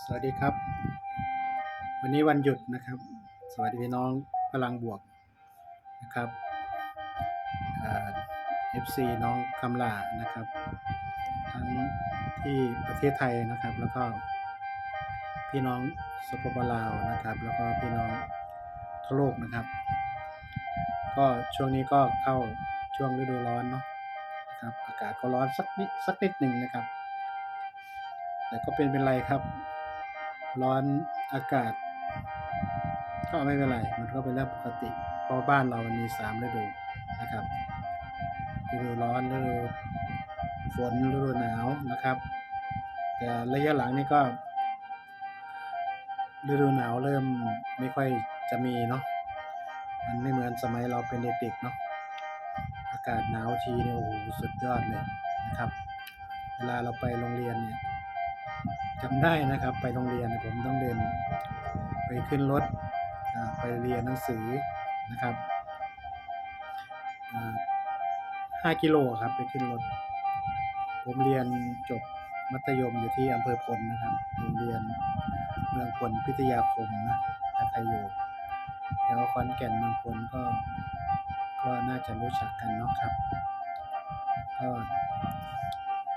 สวัสดีครับ วันนี้วันหยุดนะครับ สวัสดีพี่น้องพลังบวกนะครับเอฟซีน้องคำลานะครับ ทั้งที่ประเทศไทยนะครับ แล้วก็พี่น้องสปปลาวนะครับ แล้วก็พี่น้องทั่วโลกนะครับ ก็ช่วงนี้ก็เข้าช่วงฤดูร้อนเนาะนะครับอากาศก็ร้อนสักนิดสักนิดหนึ่งนะครับ แต่ก็เป็นเป็นไรครับ ร้อนอากาศ ก็ไม่เป็นไร มันก็เป็นเรื่องปกติ เพราะบ้านเรามันมีสามฤดูนะครับฤดูร้อนฤดูฝนฤดูหนาวนะครับ แต่ระยะหลังนี่ก็ฤดูหนาวเริ่มไม่ค่อยจะมีเนาะมันไม่เหมือนสมัยเราเป็นเด็กๆเนาะอากาศหนาวทีเนี่ยโอ้โหสุดยอดเลยนะครับ เวลาเราไปโรงเรียนเนี่ย จำได้นะครับ ไปโรงเรียนนะผมต้องเดินไปขึ้นรถไปเรียนหนังสือนะครับห้ากิโลครับไปขึ้นรถ ผมเรียนจบมัธยมอยู่ที่อำเภอพลนะครับโรงเรียนเมืองพลพิทยาคมนะถ้าใครอยู่แถวขอนแก่นเมืองพลก็ ก็น่าจะรู้จักกันเนาะครับ ก็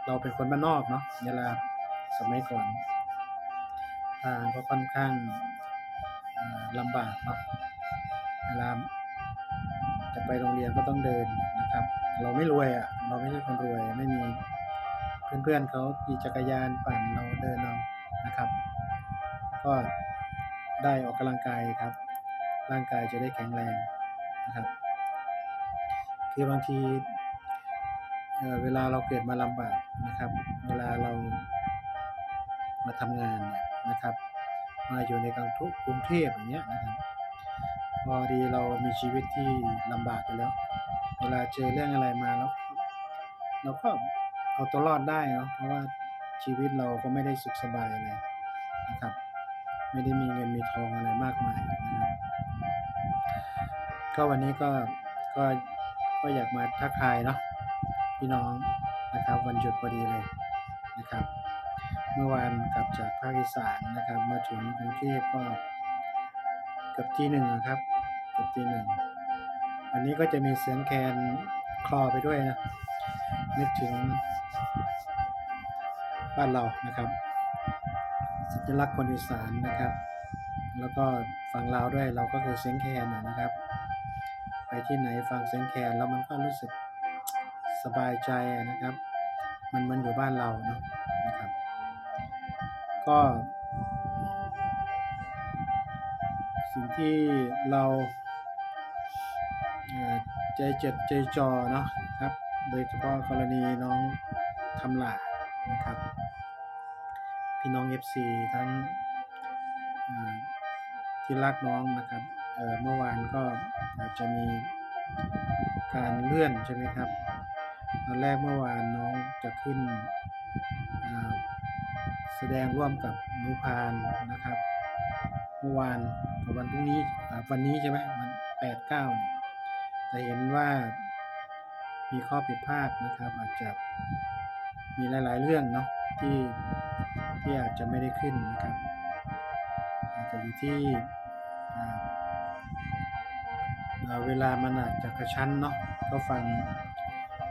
เราเป็นคนบ้านนอกเนาะเวลา สมัยก่อนทางก็ค่อนข้างลำบากเนาะเวลาจะไปโรงเรียนก็ต้องเดินนะครับ เราไม่รวยอะ่ะเราไม่ใช่คนรวยไม่มีเพื่อนๆเขาขี่จักรยานปั่นเราเดินเอานะครับ ก็ได้ออกกำลังกายครับ ร่างกายจะได้แข็งแรงนะครับคือบางทีเอ่อเวลาเราเกิดมาลำบากนะครับ เวลาเรา มาทำงานเนี่ยนะครับ มาอยู่ในกรุงทุกรุงเทพอย่างเงี้ยนะครับ พอดีเรามีชีวิตที่ลำบากอยู่แล้ว เวลาเจอเรื่องอะไรมาแล้วเราก็เอาตัวรอดได้เนาะเพราะว่าชีวิตเราก็ไม่ได้สุขสบายอะไรนะครับ ไม่ได้มีเงินมีทองอะไรมากมายนะครับก็วันนี้ก็ก็ก็อยากมาทักทายเนาะพี่น้องนะครับวันหยุดพอดีเลยนะครับ เมื่อวานกลับจากภาคอีสานนะครับ มาถึงกรุงเทพก็เกือบที่หนึ่งนะครับเกือบที่หนึ่งวันนี้ก็จะมีเสียงแคนคลอไปด้วยนะนึกถึงบ้านเรานะครับ สัญลักษณ์คนอีสานนะครับ แล้วก็ฝั่งลาวด้วยเราก็คือเสียงแคนนนะครับ ไปที่ไหนฟังเสียงแคนแล้วมันก็รู้สึกสบายใจนะครับ มันมันอยู่บ้านเราเนาะนะครับ ก็ สิ่งที่เราใจเจ็บใจจอเนาะครับ โดยเฉพาะกรณีน้องคำหลานะครับ พี่น้อง FC ทั้งที่รักน้องนะครับเเมื่อวานก็อาจจะมีการเลื่อนใช่ไหมครับ ตอนแรกเมื่อวานน้องจะขึ้น แสดงร่วมกับนุพานนะครับเมื่อวานกับวันพรุ่งนี้วันนี้ใช่ไหมวันแปดเก้าแต่เห็นว่ามีข้อผิดพลาดนะครับ อาจจะมีหลาย ๆ เรื่องเนาะที่ที่อาจจะไม่ได้ขึ้นนะครับ อาจจะอยู่ที่เวลามันอาจจะกระชั้นเนาะก็ฟัง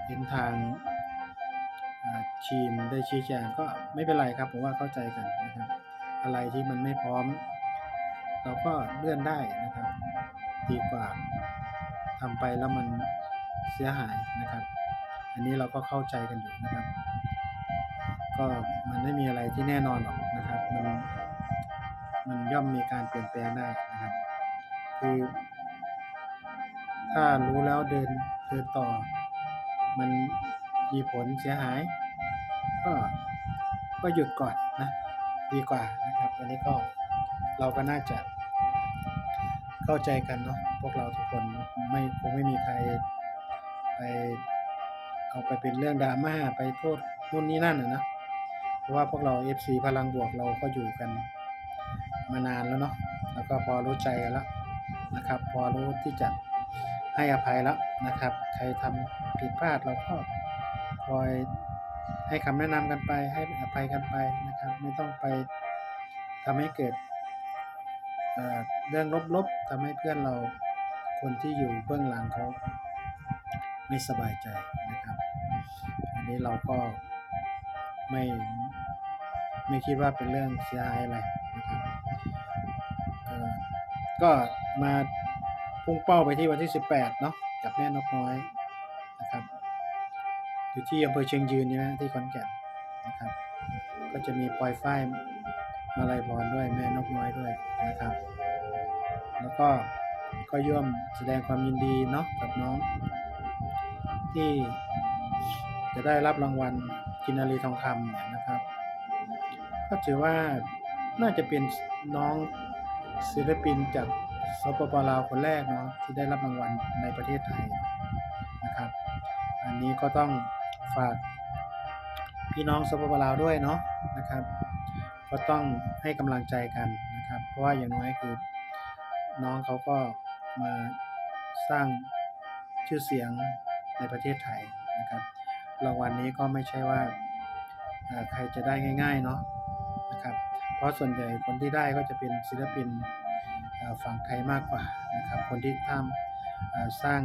เห็นทาง ทีมได้ชี้แจงก็ไม่เป็นไรครับ ผมว่าเข้าใจกันนะครับ อะไรที่มันไม่พร้อม เราก็เลื่อนได้นะครับ ดีกว่าทำไปแล้วมันเสียหายนะครับ อันนี้เราก็เข้าใจกันอยู่นะครับ ก็มันไม่มีอะไรที่แน่นอนหรอกนะครับ มันมันย่อมมีการเปลี่ยนแปลงได้นะครับ คือถ้ารู้แล้วเดินเดินต่อ มันมีผลเสียหาย ก็ก็หยุดก่อนนะดีกว่านะครับอันนี้ก็เราก็น่าจะเข้าใจกันเนาะพวกเราทุกคนไม่คงไม่มีใครไปเอาไปเป็นเรื่องดราม่าไปโทษนู่นนี่นั่นนะนะเพราะว่าพวกเรา FC พลังบวกเราก็อยู่กันมานานแล้วเนาะแล้วก็พอรู้ใจกันแล้วนะครับ พอรู้ที่จะให้อภัยแล้วนะครับ ใครทำผิดพลาดเราก็คอย ให้คำแนะนำกันไป ให้อภัยกันไปนะครับ ไม่ต้องไปทำให้เกิดเเรื่องลบๆทำให้เพื่อนเราคนที่อยู่เบื้องหลังเขาไม่สบายใจนะครับอันนี้เราก็ไม่ไม่คิดว่าเป็นเรื่องเสียหายอะไรนะครับก็มาพุ่งเป้าไปที่วันที่ 18 เนาะกับแม่นกน้อย อยู่ที่อำเภอเชียงยืนใช่ไหมที่ขอนแก่นนะครับ ก็จะมีปอยฝ้ายมาลัยพรด้วยแม่นกน้อยด้วยนะครับ แล้วก็ก็ย่วมแสดงความยินดีเนาะกับน้อง ที่จะได้รับรางวัลกินนารีทองคำเนี่ยนะครับ ก็ถือว่าน่าจะเป็นน้องศิลปินจากสปปลาวคนแรกเนาะที่ได้รับรางวัลในประเทศไทยนะครับ อันนี้ก็ต้อง ฝากพี่น้องสปปลาวด้วยเนาะนะครับ ก็ต้องให้กำลังใจกันนะครับ เพราะว่าอย่างน้อยคือน้องเขาก็มาสร้างชื่อเสียงในประเทศไทยนะครับรางวัลนี้ก็ไม่ใช่ว่าใครจะได้ง่ายๆเนาะนะครับ เพราะส่วนใหญ่คนที่ได้ก็จะเป็นศิลปินฝั่งไทยมากกว่านะครับ คนที่ทำสร้าง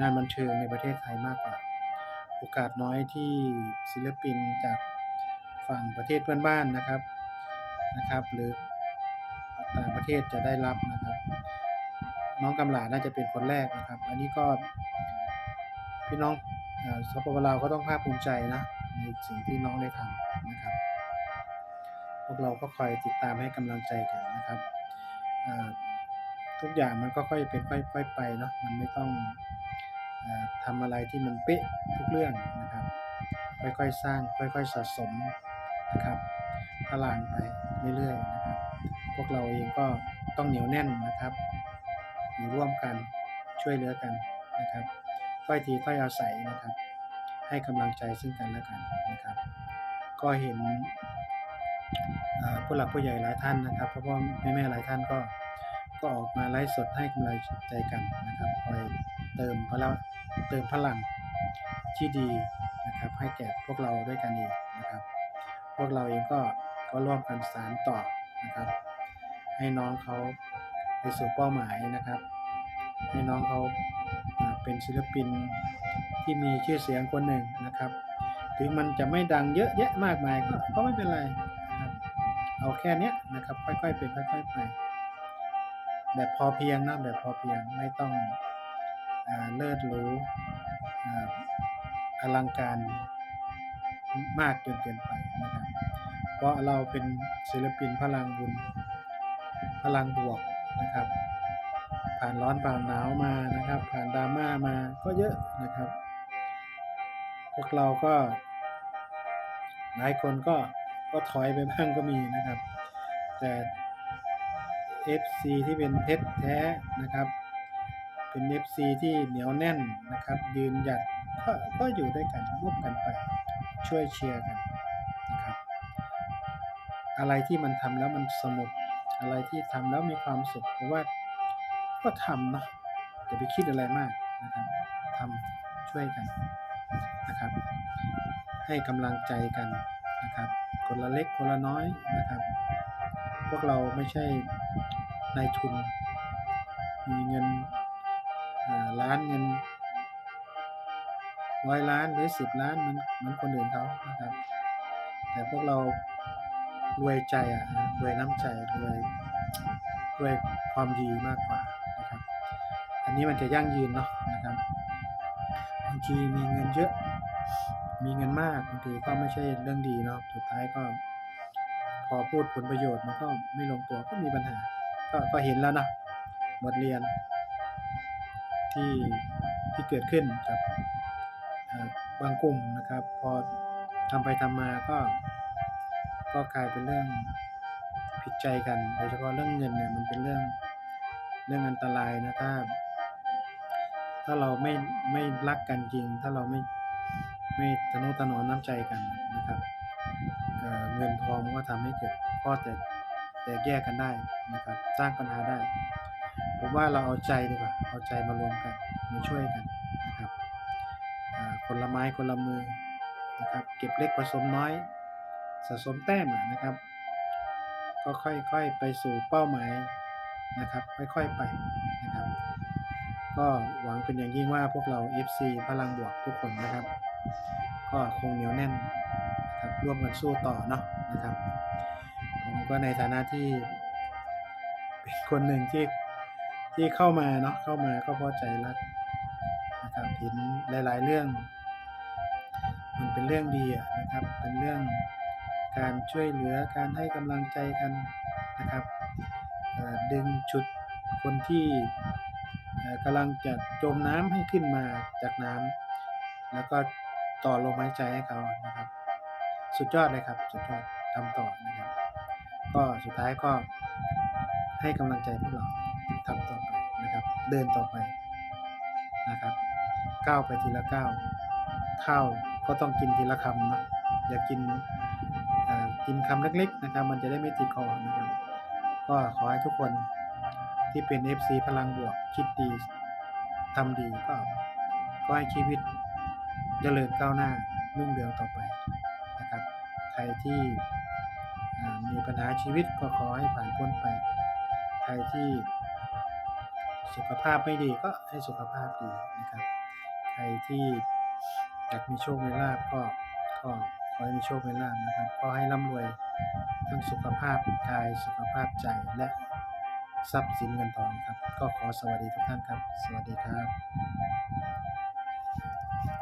งานบันเทิงในประเทศไทยมากกว่า โอกาสน้อยที่ศิลปินจากฝั่งประเทศเพื่อนบ้านนะครับนะครับ หรือต่างประเทศจะได้รับนะครับ น้องกำหลาน่าจะเป็นคนแรกนะครับ อันนี้ก็พี่น้องสปปลาวก็ต้องภาคภูมิใจนะในสิ่งที่น้องได้ทำนะครับพวกเราก็คอยติดตามให้กำลังใจกันนะครับทุกอย่างมันก็ค่อยเป็นค่อยๆไปเนาะมันไม่ต้อง ทำอะไรที่มันเป๊ะทุกเรื่องนะครับค่อยๆสร้างค่อยๆสะสมนะครับพลังไปเรื่อยๆนะครับ พวกเราเองก็ต้องเหนียวแน่นนะครับอยู่ร่วมกันช่วยเหลือกันนะครับถ้อยทีถ้อยอาศัยนะครับ ให้กำลังใจซึ่งกันและกันนะครับ ก็เห็นผู้หลักผู้ใหญ่หลายท่านนะครับพราะว่าแม่แม่หลายท่านก็ก็ออกมาไลฟ์สดให้กำลังใจกันนะครับคอยเติมพลัง เติมพลังที่ดีนะครับให้แก่พวกเราด้วยกันเองนะครับ พวกเราเองก็ก็ร่วมกันสานต่อนะครับ ให้น้องเขาไปสู่เป้าหมายนะครับ ให้น้องเขาเป็นศิลปินที่มีชื่อเสียงคนหนึ่งนะครับ ถึงมันจะไม่ดังเยอะแยะมากมายก็ก็ไม่เป็นไรนะครับเอาแค่นี้นะครับค่อยๆเป็นค่อยๆไปแบบพอเพียงนะแบบพอเพียงไม่ต้อง เลิศหรูอ่าอลังการมากจนเกินไปนะครับ เพราะเราเป็นศิลปินพลังบุญ พลังบวกนะครับ ผ่านร้อนผ่านหนาวมานะครับ ผ่านดราม่ามาก็เยอะนะครับ พวกเราก็ หลายคนก็ก็ถอยไปบ้างก็มีนะครับ แต่ FC ที่เป็นเพชรแท้นะครับ เป็น FC ที่เหนียวแน่นนะครับ ยืนหยัดก็ก็อยู่ด้วยกันร่วมกันไปช่วยเชียร์กันนะครับ อะไรที่มันทำแล้วมันสนุกอะไรที่ทำแล้วมีความสุขเพราะว่าก็ทำเนาะอย่าไปคิดอะไรมากนะครับทำช่วยกันนะครับ ให้กำลังใจกันนะครับ คนละเล็กคนละน้อยนะครับ พวกเราไม่ใช่นายทุนมีเงิน ล้านเงินร้อยล้านหรือสิบล้านเหมันเหมือนคนอื่นเขานะครับ แต่พวกเรารวยใจอะรวยน้ำใจรวยรวยความดีมากกว่านะครับ อันนี้มันจะยั่งยืนเนาะนะครับบางทีมีเงินเยอะ มีเงินมากบางทีก็ไม่ใช่เรื่องดีเนาะสุดท้ายก็ พอพูดผลประโยชน์มันก็ไม่ลงตัวก็มีปัญหา ก็ก็เห็นแล้วนะบทเรียน ที่ที่เกิดขึ้นกับบางกลุ่มนะครับ พอทำไปทำมาก็ก็กลายเป็นเรื่องผิดใจกัน โดยเฉพาะเรื่องเงินเนี่ยมันเป็นเรื่องเรื่องอันตรายนะถ้า ถ้าเราไม่ไม่รักกันจริง ถ้าเราไม่ไม่ทนุถนอมน้ำใจกันนะครับเเงินทองก็ทำให้เกิดข้อแตกแตกแยกกันได้นะครับ สร้างปัญหาได้ ผมว่าเราเอาใจดีกว่า เอาใจมารวมกันมาช่วยกันนะครับอ่าคนละไม้คนละมือนะครับเก็บเล็กผสมน้อยสะสมแต้มนะครับ ก็ค่อยๆไปสู่เป้าหมายนะครับ ค่อยๆไปนะครับ ก็หวังเป็นอย่างยิ่งว่าพวกเรา FC พลังบวกทุกคนนะครับ ก็คงเหนียวแน่นนะครับร่วมกันสู้ต่อเนาะนะครับผมก็ในฐานะที่เป็นคนหนึ่งที่ ที่เข้ามาเนาะเข้ามาก็เพราะใจรักนะครับเห็นหลาย ๆ เรื่อง มันเป็นเรื่องดีนะครับ เป็นเรื่องการช่วยเหลือการให้กำลังใจกันนะครับดึงฉุดคนที่กำลังจะจมน้ำให้ขึ้นมาจากน้ำแล้วก็ต่อลมหายใจให้เขานะครับ สุดยอดเลยครับ สุดยอดทำต่อนะครับ ก็สุดท้ายก็ให้กำลังใจพวกเรา เดินต่อไปนะครับก้าวไปทีละก้าวข้าวก็ต้องกินทีละคำนะอย่ากินกินคำเล็กๆนะครับมันจะได้ไม่ติดคอนะครับก็ขอให้ทุกคนที่เป็น FC พลังบวกคิดดีทำดีก็ก็ให้ชีวิตเจริญก้าวหน้ารุ่งเรืองต่อไปนะครับ ใครที่มีปัญหาชีวิตก็ขอให้ผ่านพ้นไป ใครที่ สุขภาพไม่ดีก็ให้สุขภาพดีนะครับ ใครที่อยากมีโชคมีลาบก็ก็ขอให้มีโชคมีลาบนะครับ ก็ให้ร่ำรวยทั้งสุขภาพกายสุขภาพใจและทรัพย์สินเงินทองครับ ก็ขอสวัสดีทุกท่านครับ สวัสดีครับ